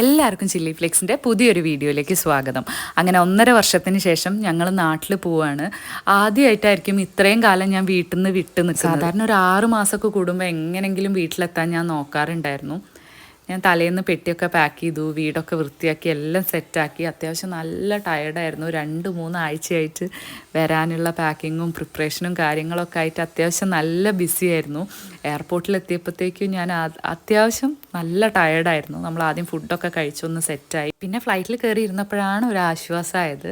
എല്ലാവർക്കും ചില്ലി ഫ്ലെക്സിന്റെ പുതിയൊരു വീഡിയോയിലേക്ക് സ്വാഗതം. അങ്ങനെ ഒന്നര വർഷത്തിന് ശേഷം ഞങ്ങൾ നാട്ടിൽ പോവാണ്. ആദ്യമായിട്ടായിരിക്കും ഇത്രയും കാലം ഞാൻ വീട്ടിൽ നിന്ന് വിട്ട് നിൽക്കുന്നത് സാധാരണ ഒരു ആറ് മാസമൊക്കെ കൂടുമ്പോൾ എങ്ങനെങ്കിലും വീട്ടിലെത്താൻ ഞാൻ നോക്കാറുണ്ടായിരുന്നു. ഞാൻ തലേന്ന് പെട്ടിയൊക്കെ പാക്ക് ചെയ്തു വീടൊക്കെ വൃത്തിയാക്കി എല്ലാം സെറ്റാക്കി. അത്യാവശ്യം നല്ല ടയർഡായിരുന്നു രണ്ട് മൂന്ന് ആഴ്ചയായിട്ട് വരാനുള്ള പാക്കിങ്ങും പ്രിപ്പറേഷനും കാര്യങ്ങളൊക്കെ ആയിട്ട് അത്യാവശ്യം നല്ല ബിസി ആയിരുന്നു. എയർപോർട്ടിൽ എത്തിയപ്പോഴത്തേക്കും ഞാൻ അത്യാവശ്യം നല്ല ടയർഡായിരുന്നു നമ്മൾ ആദ്യം ഫുഡൊക്കെ കഴിച്ചൊന്ന് സെറ്റായി പിന്നെ ഫ്ലൈറ്റിൽ കയറി ഇരുന്നപ്പോഴാണ് ഒരു ആശ്വാസമായത്.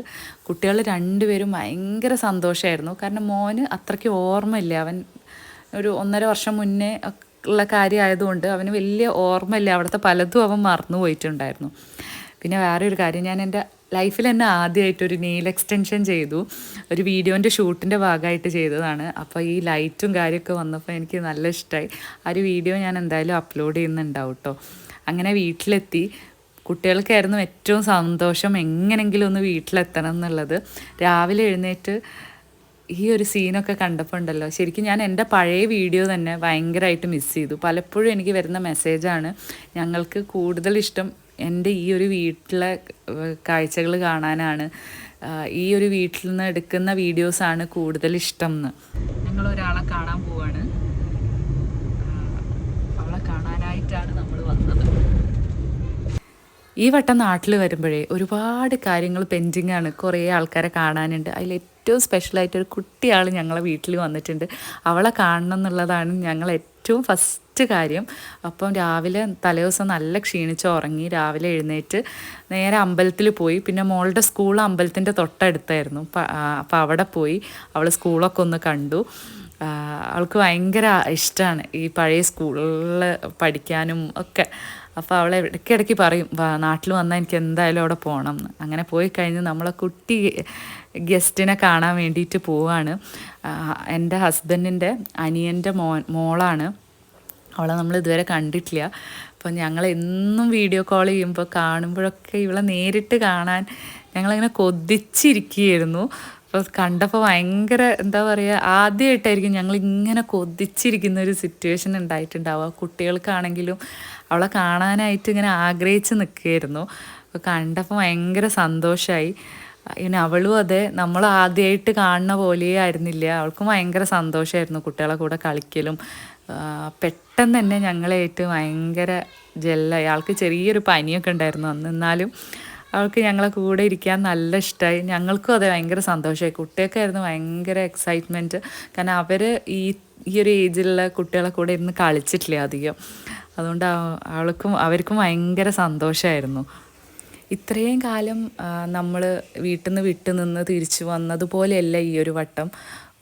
കുട്ടികൾ രണ്ടുപേരും ഭയങ്കര സന്തോഷമായിരുന്നു. കാരണം മോന് അത്രയ്ക്ക് ഓർമ്മയില്ല. അവൻ ഒരു ഒന്നര വർഷം മുന്നേ ഉള്ള കാര്യമായതുകൊണ്ട് അവന് വലിയ ഓർമ്മയില്ല. അവിടുത്തെ പലതും അവൻ മറന്നു പോയിട്ടുണ്ടായിരുന്നു. പിന്നെ വേറെ ഒരു കാര്യം ഞാൻ എന്റെ ലൈഫിൽ തന്നെ ആദ്യമായിട്ട് ഒരു നെയിൽ എക്സ്റ്റൻഷൻ ചെയ്തു. ഒരു വീഡിയോന്റെ ഷൂട്ടിന്റെ ഭാഗമായിട്ട് ചെയ്തതാണ്. അപ്പോൾ ഈ ലൈറ്റും കാര്യമൊക്കെ വന്നപ്പോൾ എനിക്ക് നല്ല ഇഷ്ടമായി. ആ ഒരു വീഡിയോ ഞാൻ എന്തായാലും അപ്ലോഡ് ചെയ്യുന്നുണ്ടാവും കേട്ടോ. അങ്ങനെ വീട്ടിലെത്തി. കുട്ടികൾക്കായിരുന്നു ഏറ്റവും സന്തോഷം എങ്ങനെങ്കിലും ഒന്ന് വീട്ടിലെത്തണം എന്നുള്ളത്. രാവിലെ എഴുന്നേറ്റ് ഈ ഒരു സീനൊക്കെ കണ്ടപ്പോൾ ഉണ്ടല്ലോ ശരിക്കും ഞാൻ എന്റെ പഴയ വീഡിയോ തന്നെ ഭയങ്കരമായിട്ട് മിസ് ചെയ്തു. പലപ്പോഴും എനിക്ക് വരുന്ന മെസ്സേജാണ് ഞങ്ങൾക്ക് കൂടുതൽ ഇഷ്ടം എന്റെ ഈ ഒരു വീട്ടിലെ കാഴ്ചകൾ കാണാനാണ്. ഈ ഒരു വീട്ടിൽ നിന്ന് എടുക്കുന്ന വീഡിയോസാണ് കൂടുതൽ ഇഷ്ടം എന്ന് ഞങ്ങൾ ഒരാളെ കാണാൻ പോവാണ്. അവളെ കാണാനായിട്ടാണ് നമ്മൾ വന്നത്. ഈ വട്ടം നാട്ടിൽ വരുമ്പോഴേ ഒരുപാട് കാര്യങ്ങൾ പെൻഡിങ് ആണ്. കുറേ ആൾക്കാരെ കാണാനുണ്ട്. അതിൽ ഏറ്റവും സ്പെഷ്യലായിട്ട് ഒരു കുട്ടിയാൾ ഞങ്ങളെ വീട്ടിൽ വന്നിട്ടുണ്ട്. അവളെ കാണണം എന്നുള്ളതാണ് ഞങ്ങൾ ഏറ്റവും ഫസ്റ്റ് കാര്യം. അപ്പം രാവിലെ തലേദിവസം നല്ല ക്ഷീണിച്ച് ഉറങ്ങി രാവിലെ എഴുന്നേറ്റ് നേരെ അമ്പലത്തിൽ പോയി. പിന്നെ മോളുടെ സ്കൂൾ അമ്പലത്തിന്റെ തൊട്ടടുത്തായിരുന്നു. അപ്പം അവിടെ പോയി അവൾ സ്കൂളൊക്കെ ഒന്ന് കണ്ടു. അവൾക്ക് ഭയങ്കര ഇഷ്ടമാണ് ഈ പഴയ സ്കൂളിൽ പഠിക്കാനും ഒക്കെ. അപ്പോൾ അവളെ ഇടയ്ക്കിടയ്ക്ക് പറയും നാട്ടിൽ വന്നാൽ എനിക്ക് എന്തായാലും അവിടെ പോകണം എന്ന് അങ്ങനെ പോയി കഴിഞ്ഞ് നമ്മളെ കുട്ടി ഗസ്റ്റിനെ കാണാൻ വേണ്ടിയിട്ട് പോവാണ്. എന്റെ ഹസ്ബൻഡിന്റെ അനിയന്റെ മോ മോളാണ്. അവളെ നമ്മൾ ഇതുവരെ കണ്ടിട്ടില്ല. അപ്പോൾ ഞങ്ങൾ എന്നും വീഡിയോ കോൾ ചെയ്യുമ്പോൾ കാണുമ്പോഴൊക്കെ ഇവളെ നേരിട്ട് കാണാൻ ഞങ്ങളിങ്ങനെ കൊതിച്ചിരിക്കുകയായിരുന്നു. അപ്പോൾ കണ്ടപ്പോൾ ഭയങ്കര എന്താ പറയുക ആദ്യമായിട്ടായിരിക്കും ഞങ്ങൾ ഇങ്ങനെ കൊതിച്ചിരിക്കുന്ന ഒരു സിറ്റുവേഷൻ ഉണ്ടായിട്ടുണ്ടാവുക. കുട്ടികൾക്കാണെങ്കിലും അവളെ കാണാനായിട്ട് ഇങ്ങനെ ആഗ്രഹിച്ച് നിൽക്കുകയായിരുന്നു. അപ്പോൾ കണ്ടപ്പോൾ ഭയങ്കര സന്തോഷമായി പിന്നെ അവളും അതെ നമ്മൾ ആദ്യമായിട്ട് കാണുന്ന പോലെ ആയിരുന്നില്ല. അവൾക്കും ഭയങ്കര സന്തോഷമായിരുന്നു കുട്ടികളെ കൂടെ കളിക്കലും. പെട്ടെന്ന് തന്നെ ഞങ്ങളായിട്ട് ഭയങ്കര ജെല്ലായി ആൾക്ക് ചെറിയൊരു പനിയൊക്കെ ഉണ്ടായിരുന്നു അന്ന്. എന്നാലും അവൾക്ക് ഞങ്ങളെ കൂടെ ഇരിക്കാൻ നല്ല ഇഷ്ടമായി ഞങ്ങൾക്കും അതെ ഭയങ്കര സന്തോഷമായി. കുട്ടിയൊക്കെയായിരുന്നു ഭയങ്കര എക്സൈറ്റ്മെന്റ് കാരണം അവർ ഈ ഈ ഒരു ഏജിലുള്ള കുട്ടികളെ കൂടെ ഇരുന്ന് കളിച്ചിട്ടില്ല അധികം. അതുകൊണ്ട് അവ- അവൾക്കും അവർക്കും ഭയങ്കര സന്തോഷമായിരുന്നു. ഇത്രയും കാലം നമ്മൾ വീട്ടിൽ നിന്ന് വിട്ടു നിന്ന് തിരിച്ചു വന്നതുപോലെയല്ല ഈ ഒരു വട്ടം.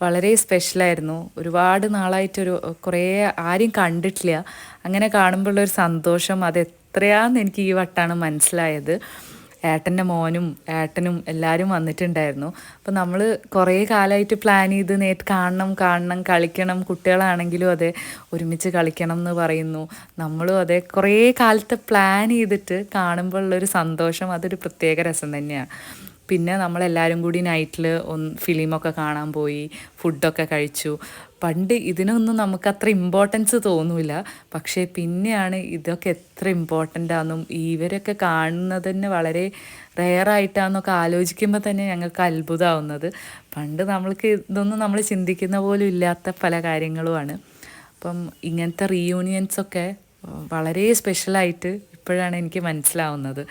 വളരെ സ്പെഷ്യലായിരുന്നു ഒരുപാട് നാളായിട്ടൊരു കുറേ ആരും കണ്ടിട്ടില്ല. അങ്ങനെ കാണുമ്പോഴുള്ളൊരു സന്തോഷം അത് എത്രയാന്ന് എനിക്ക് ഈ വട്ടമാണ് മനസ്സിലായത്. ഏട്ടന്റെ മോനും ഏട്ടനും എല്ലാവരും വന്നിട്ടുണ്ടായിരുന്നു. അപ്പോൾ നമ്മൾ കുറേ കാലമായിട്ട് പ്ലാൻ ചെയ്ത് നേരിട്ട് കാണണം കാണണം കളിക്കണം. കുട്ടികളാണെങ്കിലും അതെ ഒരുമിച്ച് കളിക്കണം എന്ന് പറയുന്നു. നമ്മളും അതെ കുറേ കാലത്തെ പ്ലാൻ ചെയ്തിട്ട് കാണുമ്പോഴുള്ളൊരു സന്തോഷം. അതൊരു പ്രത്യേക രസം തന്നെയാണ് പിന്നെ നമ്മളെല്ലാവരും കൂടി നൈറ്റിൽ ഒന്ന് ഫിലിമൊക്കെ കാണാൻ പോയി ഫുഡൊക്കെ കഴിച്ചു. പണ്ട് ഇതിനൊന്നും നമുക്ക് അത്ര ഇമ്പോർട്ടൻസ് തോന്നില്ല പക്ഷേ പിന്നെയാണ് ഇതൊക്കെ എത്ര ഇമ്പോർട്ടന്റ് ആണെന്നും ഇവരൊക്കെ കാണുന്നത് തന്നെ വളരെ റെയറായിട്ടാണെന്നൊക്കെ ആലോചിക്കുമ്പോൾ തന്നെ ഞങ്ങൾക്ക് അത്ഭുതമാവുന്നത് പണ്ട് നമ്മൾക്ക് ഇതൊന്നും നമ്മൾ ചിന്തിക്കുന്ന പോലും ഇല്ലാത്ത പല കാര്യങ്ങളുമാണ്. അപ്പം ഇങ്ങനത്തെ റീയൂണിയൻസൊക്കെ വളരെ സ്പെഷ്യലായിട്ട് ഇപ്പോഴാണ് എനിക്ക് മനസ്സിലാവുന്നത്.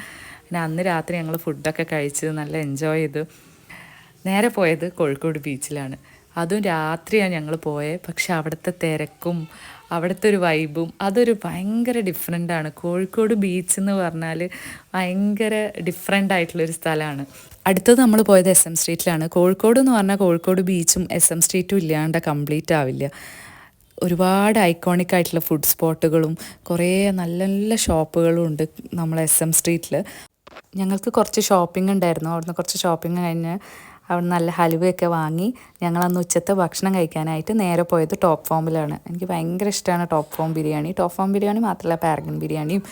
പിന്നെ അന്ന് രാത്രി ഞങ്ങൾ ഫുഡൊക്കെ കഴിച്ച് നല്ല എൻജോയ് ചെയ്തു. നേരെ പോയത് കോഴിക്കോട് ബീച്ചിലാണ് അതും രാത്രിയാണ് ഞങ്ങൾ പോയത് പക്ഷെ അവിടുത്തെ തിരക്കും അവിടുത്തെ ഒരു വൈബും അതൊരു ഭയങ്കര ഡിഫറെന്റാണ് കോഴിക്കോട് ബീച്ച് എന്ന് പറഞ്ഞാൽ ഭയങ്കര ഡിഫറെന്റ് ആയിട്ടുള്ളൊരു സ്ഥലമാണ് അടുത്തത് നമ്മൾ പോയത് എസ് എം സ്ട്രീറ്റിലാണ് കോഴിക്കോട് എന്ന് പറഞ്ഞാൽ കോഴിക്കോട് ബീച്ചും എസ് എം സ്ട്രീറ്റും ഇല്ലാണ്ട് കംപ്ലീറ്റ് ആവില്ല. ഒരുപാട് ഐക്കോണിക് ആയിട്ടുള്ള ഫുഡ് സ്പോട്ടുകളും കുറേ നല്ല നല്ല ഷോപ്പുകളും ഉണ്ട് നമ്മൾ എസ് എം സ്ട്രീറ്റിൽ ഞങ്ങൾക്ക് കുറച്ച് ഷോപ്പിംഗ് ഉണ്ടായിരുന്നു. അവിടുന്ന് കുറച്ച് ഷോപ്പിംഗ് കഴിഞ്ഞ് അവിടെ നല്ല ഹലുവയൊക്കെ വാങ്ങി ഞങ്ങൾ അന്ന് ഉച്ചത്തെ ഭക്ഷണം കഴിക്കാനായിട്ട് നേരെ പോയത് ടോപ്പ് ഫോമിലാണ് എനിക്ക് ഭയങ്കര ഇഷ്ടമാണ് top form biryani. Top form biryani മാത്രമല്ല പാരഗൺ ബിരിയാണിയും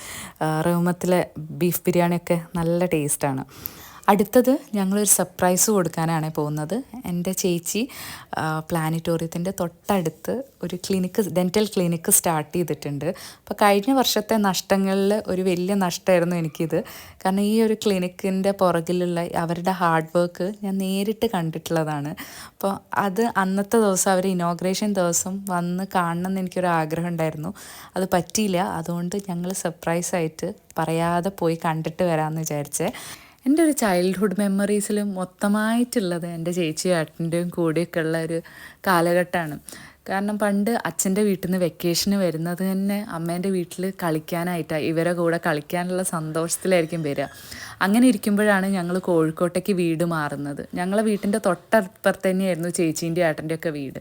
റൂമത്തിലെ ബീഫ് ബിരിയാണിയൊക്കെ നല്ല ടേസ്റ്റാണ് അടുത്തത് ഞങ്ങളൊരു സർപ്രൈസ് കൊടുക്കാനാണ് പോകുന്നത്. എന്റെ ചേച്ചി പ്ലാനറ്റോറിയത്തിന്റെ തൊട്ടടുത്ത് ഒരു ക്ലിനിക്ക് ഡെന്റൽ ക്ലിനിക്ക് സ്റ്റാർട്ട് ചെയ്തിട്ടുണ്ട്. അപ്പോൾ കഴിഞ്ഞ വർഷത്തെ നഷ്ടങ്ങളിൽ ഒരു വലിയ നഷ്ടമായിരുന്നു എനിക്കിത്. കാരണം ഈ ഒരു ക്ലിനിക്കിന്റെ പുറകിലുള്ള അവരുടെ ഹാർഡ് വർക്ക് ഞാൻ നേരിട്ട് കണ്ടിട്ടുള്ളതാണ്. അപ്പോൾ അത് അന്നത്തെ ദിവസം അവർ ഇനോഗ്രേഷൻ ദിവസം വന്ന് കാണണം എന്ന് എനിക്കൊരു ആഗ്രഹം ഉണ്ടായിരുന്നു. അത് പറ്റിയില്ല. അതുകൊണ്ട് ഞങ്ങൾ സർപ്രൈസായിട്ട് പറയാതെ പോയി കണ്ടിട്ട് വരാമെന്ന് വിചാരിച്ചേ. എന്റെ ഒരു ചൈൽഡ്ഹുഡ് മെമ്മറീസിൽ മൊത്തമായിട്ടുള്ളത് എന്റെ ചേച്ചിയും ഏട്ടന്റെയും കൂടെയൊക്കെ ഉള്ള ഒരു കാലഘട്ടമാണ്. കാരണം പണ്ട് അച്ഛന്റെ വീട്ടിൽ നിന്ന് വെക്കേഷന് വരുന്നത് തന്നെ അമ്മേന്റെ വീട്ടിൽ കളിക്കാനായിട്ടാണ് ഇവരെ കൂടെ കളിക്കാനുള്ള സന്തോഷത്തിലായിരിക്കും വരിക. അങ്ങനെ ഇരിക്കുമ്പോഴാണ് ഞങ്ങൾ കോഴിക്കോട്ടേക്ക് വീട് മാറുന്നത്. ഞങ്ങളെ വീട്ടിന്റെ തൊട്ടപ്പുറത്ത് തന്നെയായിരുന്നു ചേച്ചീന്റെ ഏട്ടന്റെ വീട്.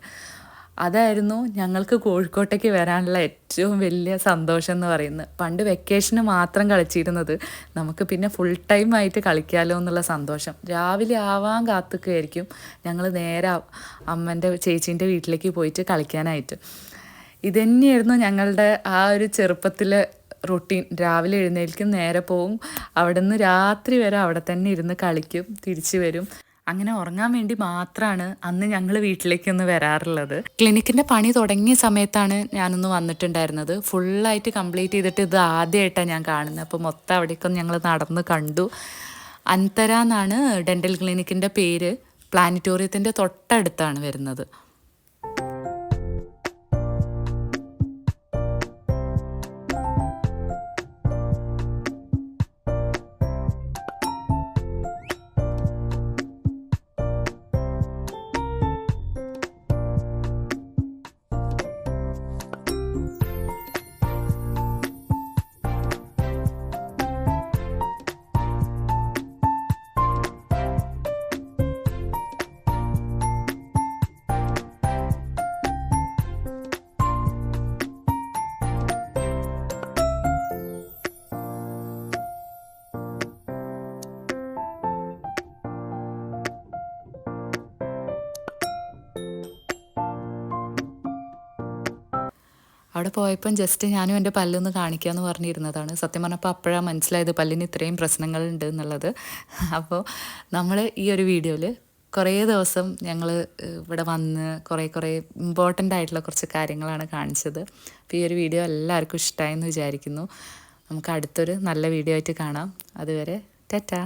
അതായിരുന്നു ഞങ്ങൾക്ക് കോഴിക്കോട്ടേക്ക് വരാനുള്ള ഏറ്റവും വലിയ സന്തോഷം എന്ന് പറയുന്നത്. പണ്ട് വെക്കേഷന് മാത്രം കളിച്ചിരുന്നത് നമുക്ക് പിന്നെ ഫുൾ ടൈം ആയിട്ട് കളിക്കാമല്ലോ എന്നുള്ള സന്തോഷം. രാവിലെ ആവാൻ കാത്തുകയായിരിക്കും ഞങ്ങൾ നേരെ അമ്മന്റെ ചേച്ചീന്റെ വീട്ടിലേക്ക് പോയിട്ട് കളിക്കാനായിട്ട്. ഇതന്നെയായിരുന്നു ഞങ്ങളുടെ ആ ഒരു ചെറുപ്പത്തിലെ റൊട്ടീൻ രാവിലെ എഴുന്നേൽക്കും നേരെ പോവും. അവിടെ നിന്ന് രാത്രി വരെ അവിടെ തന്നെ ഇരുന്ന് കളിക്കും തിരിച്ചു വരും. അങ്ങനെ ഉറങ്ങാൻ വേണ്ടി മാത്രമാണ് അന്ന് ഞങ്ങൾ വീട്ടിലേക്കൊന്ന് വരാറുള്ളത്. ക്ലിനിക്കിന്റെ പണി തുടങ്ങിയ സമയത്താണ് ഞാനൊന്ന് വന്നിട്ടുണ്ടായിരുന്നത്. ഫുള്ളായിട്ട് കംപ്ലീറ്റ് ചെയ്തിട്ട് ഇത് ആദ്യമായിട്ടാണ് ഞാൻ കാണുന്നത്. അപ്പോൾ മൊത്തം അവിടേക്കൊന്ന് ഞങ്ങൾ നടന്ന് കണ്ടു. അന്തര എന്നാണ് ഡെന്റൽ ക്ലിനിക്കിന്റെ പേര്. പ്ലാനറ്റോറിയത്തിന്റെ തൊട്ടടുത്താണ് വരുന്നത്. അവിടെ പോയപ്പം ജസ്റ്റ് ഞാനും എന്റെ പല്ലൊന്ന് കാണിക്കാമെന്ന് പറഞ്ഞിരുന്നതാണ്. സത്യം പറഞ്ഞപ്പോൾ അപ്പോഴാണ് മനസ്സിലായത് പല്ലിന് ഇത്രയും പ്രശ്നങ്ങളുണ്ട് എന്നുള്ളത്. അപ്പോൾ നമ്മൾ ഈ ഒരു വീഡിയോയിൽ കുറേ ദിവസം ഞങ്ങൾ ഇവിടെ വന്ന് കുറേ കുറേ ഇമ്പോർട്ടന്റ് ആയിട്ടുള്ള കുറച്ച് കാര്യങ്ങളാണ് കാണിച്ചത്. അപ്പോൾ ഈ ഒരു വീഡിയോ എല്ലാവർക്കും ഇഷ്ടമായെന്ന് വിചാരിക്കുന്നു. നമുക്ക് അടുത്തൊരു നല്ല വീഡിയോ ആയിട്ട് കാണാം. അതുവരെ ടാറ്റാ.